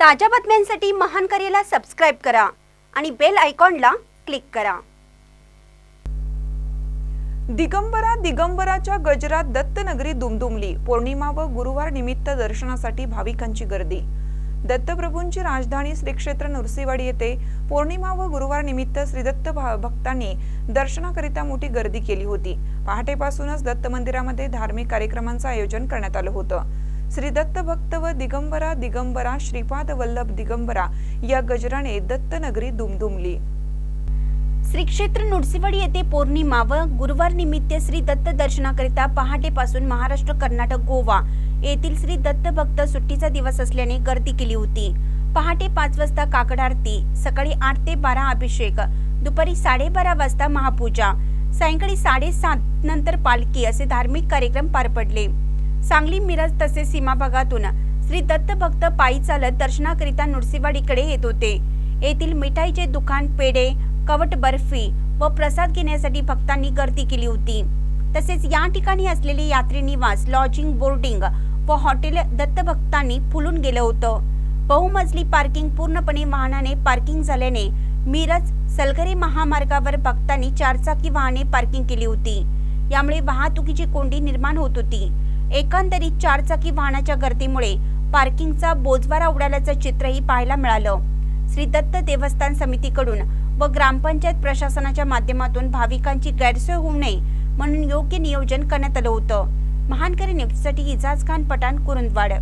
ताज्या बातम्यांसाठी महान करेला सबस्क्राईब करा आणि बेल आयकॉनला क्लिक करा. दिगंबरा दिगंबराच्या गजरात दत्तनगरी दुमदुमली पौर्णिमा व गुरुवार निमित्त दर्शनासाठी भाविकांची गर्दी. दत्तप्रभूंची राजधानी श्री क्षेत्र नृसिंहवाडी येथे पौर्णिमा व गुरुवार निमित्त श्री दत्त भा- भक्तांनी दर्शनाकरिता मोठी गर्दी केली होती. पहाटेपासूनच दत्त मंदिरामध्ये धार्मिक कार्यक्रमांचं आयोजन करण्यात आलं होतं. श्री दत्त भक्त व दिगंबरा दिगंबरा श्रीपाद वल्लभ दिगंबरा या गजराने दत्तनगरी दुमदुमली. श्री क्षेत्र नुडसिवाडी येथे पौर्णिमा व गुरुवार निमित्त श्री दत्त दर्शनाकरिता पहाटेपासून महाराष्ट्र कर्नाटक गोवा येथील श्री दत्त भक्त सुट्टीचा दिवस असल्याने गर्दी केली होती. पहाटे पाच वाजता काकड आरती सकाळी आठ ते बारा अभिषेक दुपारी साडेबारा वाजता महापूजा सायंकाळी साडेसात नंतर पालखी असे धार्मिक कार्यक्रम पार पडले. सांगली मिरज तसेच सीमा भागातून श्री दत्त भक्त पायी चालत दर्शनाकरिता नृसिंहवाडीकडे येत होते. येथील मिठाईचे दुकान पेढे कवट बर्फी व प्रसाद घेण्यासाठी भक्तांनी गर्दी केली होती. तसेच या ठिकाणी असलेले यात्री निवास लॉजिंग बोर्डिंग व हॉटेल दत्तभक्तांनी फुलून गेलं होतं. बहुमजली पार्किंग पूर्णपणे वाहनाने पार्किंग झाल्याने मिरज सलगरे महामार्गावर भक्तांनी चारचाकी वाहने पार्किंग केली होती. यामुळे वाहतुकीची कोंडी निर्माण होत होती. एकंदरीत चारचाकी वाहनाच्या गर्दीमुळे पार्किंगचा बोजवारा उडाल्याचं चित्रही पाहायला मिळालं. श्री दत्त देवस्थान समितीकडून व ग्रामपंचायत प्रशासनाच्या माध्यमातून भाविकांची गैरसोय होऊ नये म्हणून योग्य नियोजन करण्यात आलं होतं. महानकरी न्यूजसाठी इजाज खान पठाण कुरुंदवाड.